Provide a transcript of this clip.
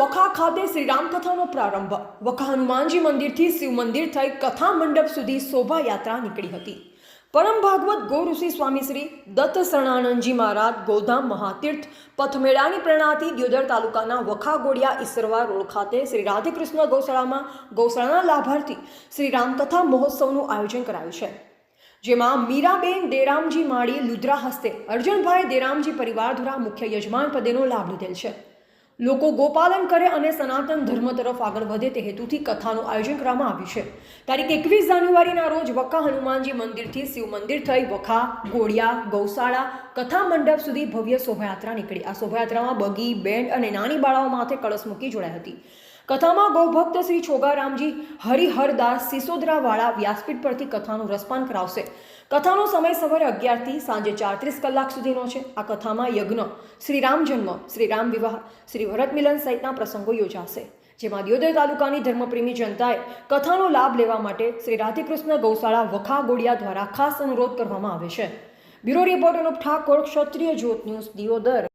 વખા ખાતે શ્રી રામકથાનો પ્રારંભ. વખા હનુમાનજી મંદિરથી શિવ મંદિર થઈ કથા મંડપ સુધી શોભાયાત્રા નીકળી હતી. પરમ ભાગવત ગો ઋષિ સ્વામી શ્રી દત્ત શરણાનંદજી મહારાજ, ગોધામ મહાતીર્થ, પથમેળાની પ્રેરણાથી દ્યોદર તાલુકાના વખા ગોડિયા ઈસરવા રોડ ખાતે શ્રી રાધેકૃષ્ણ ગૌશાળામાં ગૌશાળાના લાભાર્થી શ્રી રામકથા મહોત્સવનું આયોજન કરાયું છે. જેમાં મીરાબેન દેરામજી માળી લુદ્રા હસ્તે અર્જુનભાઈ દેરામજી પરિવાર દ્વારા મુખ્ય યજમાન પદેનો લાભ લીધેલ છે. લોકો ગોપાલન કરે અને સનાતન ધર્મ તરફ આગળ વધે તે હેતુથી કથાનું આયોજન કરવામાં આવ્યું છે. તારીખ એકવીસ જાન્યુઆરીના રોજ વખા હનુમાનજી મંદિરથી શિવ મંદિર થઈ વખા ગોળિયા, ગૌશાળા, કથા મંડપ સુધી ભવ્ય શોભાયાત્રા નીકળી. આ શોભાયાત્રામાં બગી બેન્ડ અને નાની બાળાઓ માથે કળશ મૂકી જોડાઈ હતી. કથામાં ગૌભક્ત શ્રી છોગારામજી હરિહરદાસ સિસોદરાવાળા વ્યાસપીઠ પરથી કથાનું રસપાન કરાવશે. કથાનો સમય સવારે અગિયારથી સાંજે ચારત્રીસ કલાક સુધીનો છે. આ કથામાં યજ્ઞ શ્રી રામ જન્મ શ્રી રામ વિવાહ, શ્રી ભરત મિલન સહિતના પ્રસંગો યોજાશે. જેમાં દિયોદર તાલુકાની ધર્મપ્રેમી જનતાએ કથાનો લાભ લેવા માટે શ્રી રાધેકૃષ્ણ ગૌશાળા વખા ગોડિયા દ્વારા ખાસ અનુરોધ કરવામાં આવે છે. Bureau report Anup Thakor, Kshatriya Jyot news, Deodar.